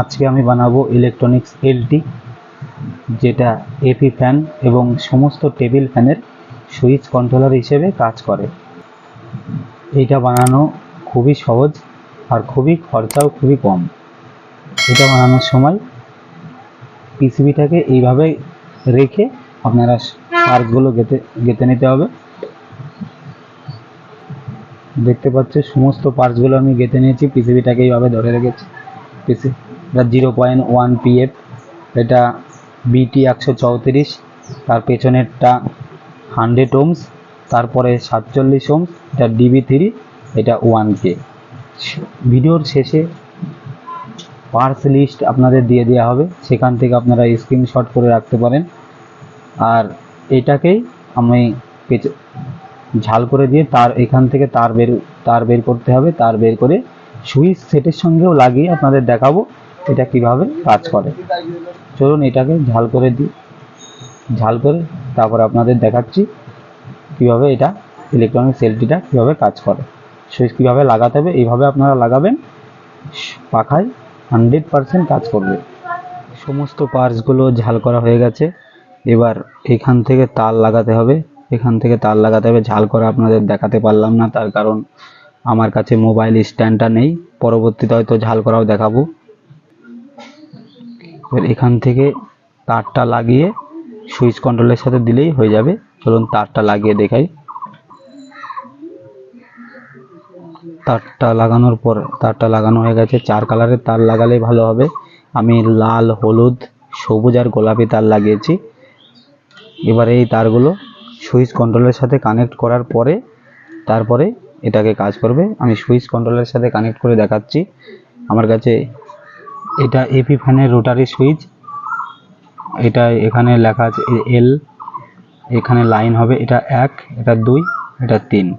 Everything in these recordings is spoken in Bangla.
আজকে আমি বানাবো ইলেকট্রনিক্স এলটি যেটা এপি ফ্যান এবং সমস্ত টেবিল ফ্যানের সুইচ কন্ট্রোলার হিসেবে কাজ করে। এইটা বানানো খুবই সহজ আর খুবই খরচাও খুবই কম। এটা বানানোর সময় পিসিবিটাকে এইভাবে রেখে আপনারা পার্টসগুলো গেঁথে গেঁথে নিতে হবে। দেখতে পাচ্ছ, সমস্ত পার্টসগুলো আমি গেঁথে নিয়েছি পিসিবিটাকে এইভাবে ধরে রেখেছি। পিসি এটা জিরো পয়েন্ট ওয়ান পিএফ এটা বিটি একশো চৌত্রিশ, তার পেছনেরটা হান্ড্রেড ওমস তারপরে সাতচল্লিশ ওমস এটা ডিবি থ্রি এটা ওয়ান কে ভিডিওর শেষে পার্টস লিস্ট আপনাদের দিয়ে দেওয়া হবে, সেখান থেকে আপনারা স্ক্রিনশট করে রাখতে পারেন। আর এটাকেই আমি পেছ- ঝাল করে দিয়ে তার এখান থেকে তার বের তার বের করতে হবে, তার বের করে সুইচ সেটের সঙ্গেও লাগিয়ে আপনাদের দেখাবো। এটা কীভাবে কাজ করে? চলুন এটাকে ঝাল করে দিই। ঝাল করে তারপর আপনাদের দেখাচ্ছি কীভাবে এটা ইলেকট্রনিক এলটিটা কীভাবে কাজ করে। সুইচ কীভাবে লাগাতে হবে, এইভাবে আপনারা লাগাবেন। পাখায় হান্ড্রেড পারসেন্ট কাজ করবে। সমস্ত পার্টসগুলো ঝাল করা হয়ে গেছে। এবার এখান থেকে তার লাগাতে হবে। এখান থেকে তার লাগাতে হবে। ঝাল করা আপনাদের দেখাতে পারলাম না, তার কারণ আমার কাছে মোবাইল স্ট্যান্ডটা নেই। পরবর্তীতে হয়তো ঝাল করাও দেখাবো। এবার এখান থেকে তারটা লাগিয়ে সুইচ কন্ট্রোলের সাথে দিলেই হয়ে যাবে। চলুন তারটা লাগিয়ে দেখাই। তারটা লাগানোর পর, তারটা লাগানো হয়ে গেছে। চার কালারের তার লাগালেই ভালো হবে। আমি লাল, হলুদ, সবুজ আর গোলাপি তার লাগিয়েছি। এবার এই তারগুলো সুইচ কন্ট্রোলের সাথে কানেক্ট করার পরে, তারপরে এটাকে কাজ করবে। আমি সুইচ কন্ট্রোলের সাথে কানেক্ট করে দেখাচ্ছি। আমার কাছে এটা এপি ফ্যানের রোটারি সুইচ এটা এখানে লেখা আছে এল এখানে লাইন হবে, এটা এক, এটা দুই, এটা তিন।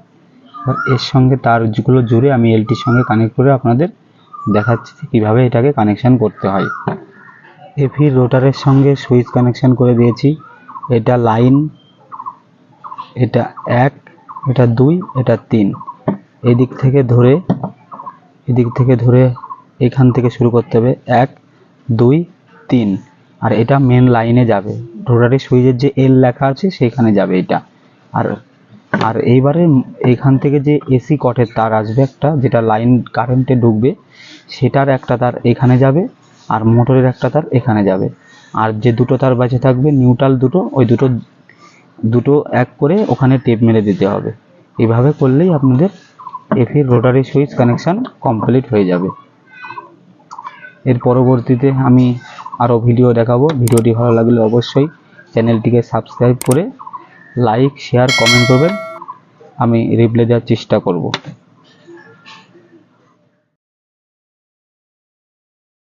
এর সঙ্গে তারগুলো জুড়ে আমি এলটির সঙ্গে কানেক্ট করে আপনাদের দেখাচ্ছি কীভাবে এটাকে কানেকশান করতে হয়। এফির রোটারের সঙ্গে সুইচ কানেকশান করে দিয়েছি। এটা লাইন এটা এক, এটা দুই, এটা তিন। এদিক থেকে ধরে, এদিক থেকে ধরে এখান থেকে শুরু করতে হবে এক, দুই, তিন। আর এটা মেন লাইনে যাবে। রোটারি সুইচের যে এল লেখা আছে সেখানে যাবে এটা। আর আর এইবারে এখান থেকে যে এসি কটের তার আসবে একটা, যেটা লাইন কারেন্টে ঢুকবে, সেটার একটা তার এখানে যাবে, আর মোটরের একটা তার এখানে যাবে। আর যে দুটো তার বেঁচে থাকবে নিউট্রাল দুটো, ওই দুটো দুটো এক করে ওখানে টেপ মেরে দিতে হবে। এভাবে করলেই আপনাদের এফির রোটারি সুইচ কানেকশান কমপ্লিট হয়ে যাবে। এর পরবর্তীতে আমি আরও ভিডিও দেখাবো। ভিডিওটি ভালো লাগলে অবশ্যই চ্যানেলটিকে সাবস্ক্রাইব করে লাইক শেয়ার কমেন্ট করবেন। আমি রিপ্লাই দেওয়ার চেষ্টা করব।